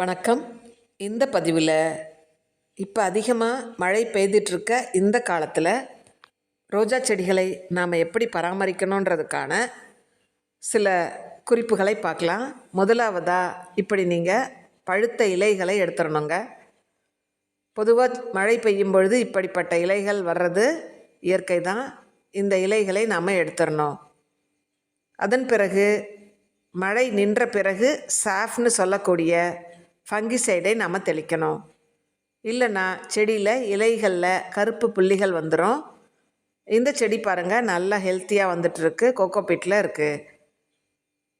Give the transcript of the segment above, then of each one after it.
வணக்கம். இந்த பதிவில் இப்போ அதிகமாக மழை பெய்துட்ருக்க இந்த காலத்தில் ரோஜா செடிகளை நாம் எப்படி பராமரிக்கணுன்றதுக்கான சில குறிப்புகளை பார்க்கலாம். முதலாவதாக இப்படி நீங்கள் பழுத்த இலைகளை எடுத்துடணுங்க. பொதுவாக மழை பெய்யும் பொழுது இப்படிப்பட்ட இலைகள் வர்றது இயற்கை தான் இந்த இலைகளை நாம் எடுத்துடணும். அதன் பிறகு மழை நின்ற பிறகு சாஃப்னு சொல்லக்கூடிய ஃபங்கிசைடை நம்ம தெளிக்கணும். இல்லைன்னா செடியில் இலைகளில் கருப்பு புள்ளிகள் வந்துடும் இந்த செடி பாருங்கள் நல்லா ஹெல்த்தியாக வந்துட்டுருக்கு. கோகோபீட்டில் இருக்குது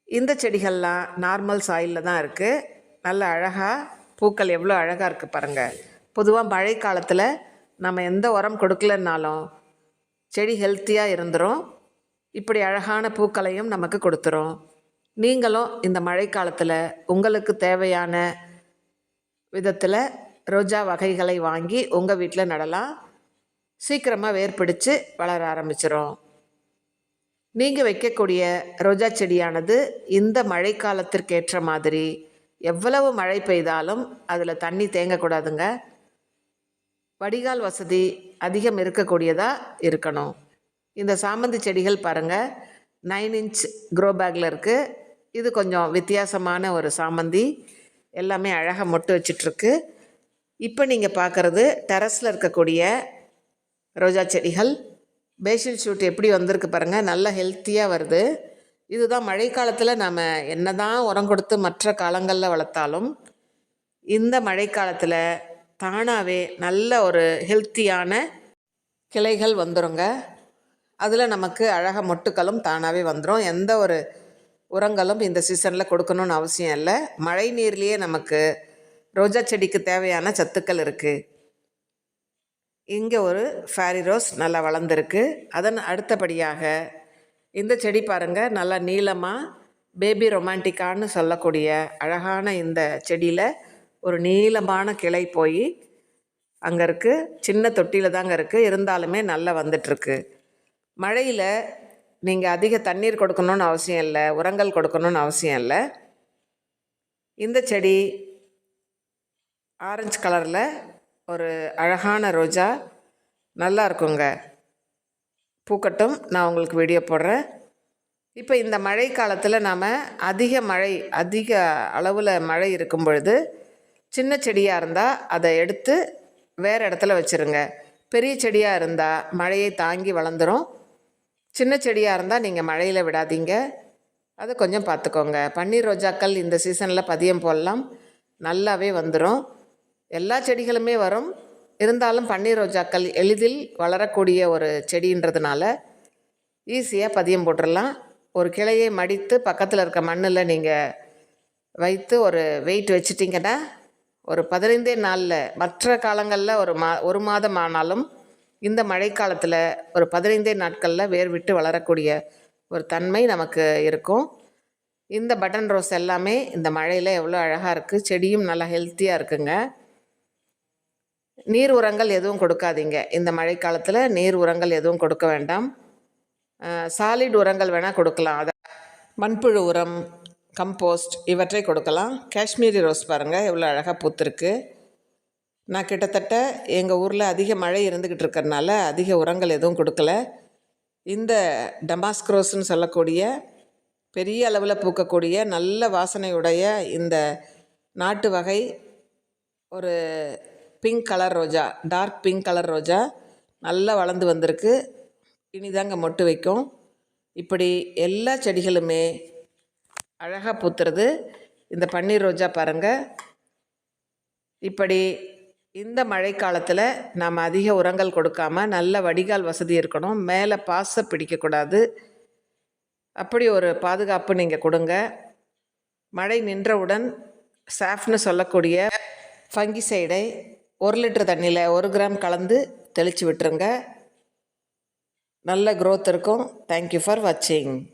இந்த செடிகள்லாம் நார்மல் சாயிலில் தான் இருக்குது நல்ல அழகாக பூக்கள் எவ்வளோ அழகாக இருக்குது பாருங்கள் பொதுவாக மழை காலத்தில் நம்ம எந்த உரம் கொடுக்கலன்னாலும் செடி ஹெல்த்தியாக இருந்துடும் இப்படி அழகான பூக்களையும் நமக்கு கொடுத்துரும். நீங்களும் இந்த மழை காலத்தில் உங்களுக்கு தேவையான விதத்தில் ரோஜா வகைகளை வாங்கி உங்கள் வீட்டில் நடலாம். சீக்கிரமாக வேர்பிடித்து வளர ஆரம்பிச்சிடும் நீங்கள் வைக்கக்கூடிய ரோஜா செடியானது இந்த மழைக்காலத்திற்கேற்ற மாதிரி எவ்வளவு மழை பெய்தாலும் அதில் தண்ணி தேங்கக்கூடாதுங்க வடிகால் வசதி அதிகம் இருக்கக்கூடியதாக இருக்கணும். இந்த சாமந்தி செடிகள் பாருங்கள் நைன் இன்ச் க்ரோ பேக்கில் இருக்குது இது கொஞ்சம் வித்தியாசமான ஒரு சாமந்தி. எல்லாமே அழகாக மொட்டு வச்சிட்ருக்கு. இப்போ நீங்கள் பார்க்குறது டெரஸில் இருக்கக்கூடிய ரோஜா செடிகள். பேஷில் ஷூட் எப்படி வந்திருக்கு பாருங்கள் நல்ல ஹெல்த்தியாக வருது. இதுதான் மழைக்காலத்தில் நாம் என்ன தான் உரம் கொடுத்து மற்ற காலங்களில் வளர்த்தாலும் இந்த மழைக்காலத்தில் தானாகவே நல்ல ஒரு ஹெல்த்தியான கிளைகள் வந்துருங்க. அதில் நமக்கு அழகாக மொட்டுக்களும் தானாகவே வந்துடும் எந்த ஒரு உரங்களும் இந்த சீசனில் கொடுக்கணும்னு அவசியம் இல்லை. மழை நீர்லேயே நமக்கு ரோஜா செடிக்கு தேவையான சத்துக்கள் இருக்குது இங்கே ஒரு ஃபேரி ரோஸ் நல்லா வளர்ந்துருக்கு. அதன் அடுத்தபடியாக இந்த செடி பாருங்கள் நல்லா நீளமாக பேபி ரொமான்டிக்கான்னு சொல்லக்கூடிய அழகான இந்த செடியில் ஒரு நீளமான கிளை போய் அங்கே இருக்குது சின்ன தொட்டியில் தாங்க இருக்குது இருந்தாலுமே நல்லா வந்துட்டுருக்கு மழையில் நீங்கள் அதிக தண்ணீர் கொடுக்கணுன்னு அவசியம் இல்லை உரங்கள் கொடுக்கணுன்னு அவசியம் இல்லை. இந்த செடி ஆரஞ்சு கலரில் ஒரு அழகான ரோஜா நல்லா இருக்குங்க. பூக்கட்டும் நான் உங்களுக்கு வீடியோ போடுறேன். இப்போ இந்த மழை காலத்தில் நாம் அதிக மழை அதிக அளவில் மழை இருக்கும் பொழுது சின்ன செடியாக இருந்தால் அதை எடுத்து வேறு இடத்துல வச்சுருங்க. பெரிய செடியாக இருந்தால் மழையை தாங்கி வளர்ந்துடும் சின்ன செடியாக இருந்தால் நீங்கள் மழையில் விடாதீங்க. அதை கொஞ்சம் பார்த்துக்கோங்க பன்னீர் ரோஜாக்கள் இந்த சீசனில் பதியம் போடலாம். நல்லாவே வந்துடும் எல்லா செடிகளுமே வரும். இருந்தாலும் பன்னீர் ரோஜாக்கள் எளிதில் வளரக்கூடிய ஒரு செடின்றதுனால ஈஸியாக பதியம் போட்டுடலாம் ஒரு கிளையை மடித்து பக்கத்தில் இருக்க மண்ணில் நீங்கள் வைத்து ஒரு வெயிட் வச்சிட்டிங்கன்னா ஒரு பதினைந்தே நாளில் மற்ற காலங்களில் ஒரு மா ஒரு மாதம் ஆனாலும் இந்த மழைக்காலத்தில் ஒரு பதினைந்தே நாட்களில் வேர் விட்டு வளரக்கூடிய ஒரு தன்மை நமக்கு இருக்கும். இந்த பட்டன் ரோஸ் எல்லாமே இந்த மழையில் எவ்வளோ அழகாக இருக்குது செடியும் நல்லா ஹெல்த்தியாக இருக்குங்க. நீர் உரங்கள் எதுவும் கொடுக்காதீங்க. இந்த மழைக்காலத்தில் நீர் உரங்கள் எதுவும் கொடுக்க வேண்டாம். சாலிட் உரங்கள் வேணால் கொடுக்கலாம். அதை மண்புழு உரம் கம்போஸ்ட் இவற்றை கொடுக்கலாம். காஷ்மீரி ரோஸ் பாருங்கள் எவ்வளோ அழகாக பூத்துருக்கு. நான் கிட்டத்தட்ட எங்கள் ஊரில் அதிக மழை இருந்துக்கிட்டு இருக்கிறனால அதிக உரங்கள் எதுவும் கொடுக்கல. இந்த டமாஸ்க்ரோஸ்ன்னு சொல்லக்கூடிய பெரிய அளவில் பூக்கக்கூடிய நல்ல வாசனையுடைய இந்த நாட்டு வகை ஒரு பிங்க் கலர் ரோஜா டார்க் பிங்க் கலர் ரோஜா நல்லா வளர்ந்து வந்திருக்கு. இனிதாங்க மொட்டு வைக்கும். இப்படி எல்லா செடிகளுமே அழகாக பூத்துறது. இந்த பன்னீர் ரோஜா பாருங்கள் இப்படி இந்த மழைக்காலத்தில் நாம் அதிக உரங்கள் கொடுக்காம நல்ல வடிகால் வசதி இருக்கணும். மேலே பாச பிடிக்கக்கூடாது. அப்படி ஒரு பாதுகாப்பு நீங்கள் கொடுங்க. மழை நின்றவுடன் சாஃப்னு சொல்லக்கூடிய ஃபங்கிசைடை ஒரு லிட்டர் தண்ணியில் ஒரு கிராம் கலந்து தெளித்து விட்டுருங்க. நல்ல க்ரோத் இருக்கும். தேங்க்யூ ஃபார் வாட்சிங்